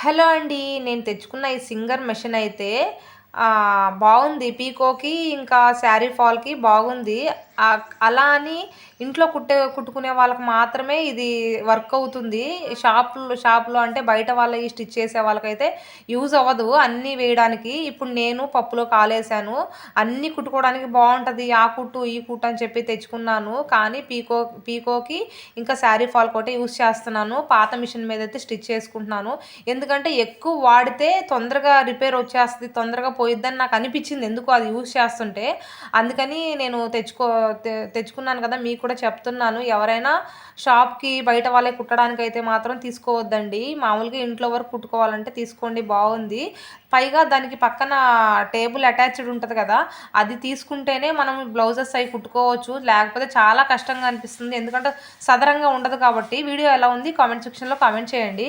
Hello అండి నేను తెచ్చుకున్న ఈ సింగర్ మెషిన్ అయితే బాగుంది. పీకోకి ఇంకా శారీ ఫాల్కి బాగుంది. అలా అని ఇంట్లో కుట్టే కుట్టుకునే వాళ్ళకి మాత్రమే ఇది వర్క్ అవుతుంది. షాపులు షాప్లో అంటే బయట వాళ్ళకి స్టిచ్ చేసే వాళ్ళకైతే యూజ్ అవ్వదు. అన్నీ వేయడానికి ఇప్పుడు నేను పప్పులో కాలేసాను అన్నీ కుట్టుకోవడానికి బాగుంటుంది. ఆ కుట్టు ఈ కుట్టు అని చెప్పి తెచ్చుకున్నాను. కానీ పీకో పీకోకి ఇంకా శారీ ఫాల్ కోటే యూజ్ చేస్తున్నాను. పాత మిషన్ మీద అయితే స్టిచ్ చేసుకుంటున్నాను. ఎందుకంటే ఎక్కువ వాడితే తొందరగా రిపేర్ వచ్చేస్తుంది తొందరగా పోయిద్దని నాకు అనిపించింది. ఎందుకు అది యూజ్ చేస్తుంటే. అందుకని నేను తెచ్చుకో తెచ్చుకున్నాను కదా మీకు కూడా చెప్తున్నాను. ఎవరైనా షాప్కి బయట వాళ్ళే కుట్టడానికి అయితే మాత్రం తీసుకోవద్దండి. మామూలుగా ఇంట్లో వరకు కుట్టుకోవాలంటే తీసుకోండి బాగుంది. పైగా దానికి పక్కన టేబుల్ అటాచ్డ్ ఉంటుంది కదా అది తీసుకుంటేనే మనం బ్లౌజెస్ అవి కుట్టుకోవచ్చు. లేకపోతే చాలా కష్టంగా అనిపిస్తుంది. ఎందుకంటే సదరంగా ఉండదు కాబట్టి. వీడియో ఎలా ఉంది? కామెంట్ సెక్షన్లో కామెంట్ చేయండి.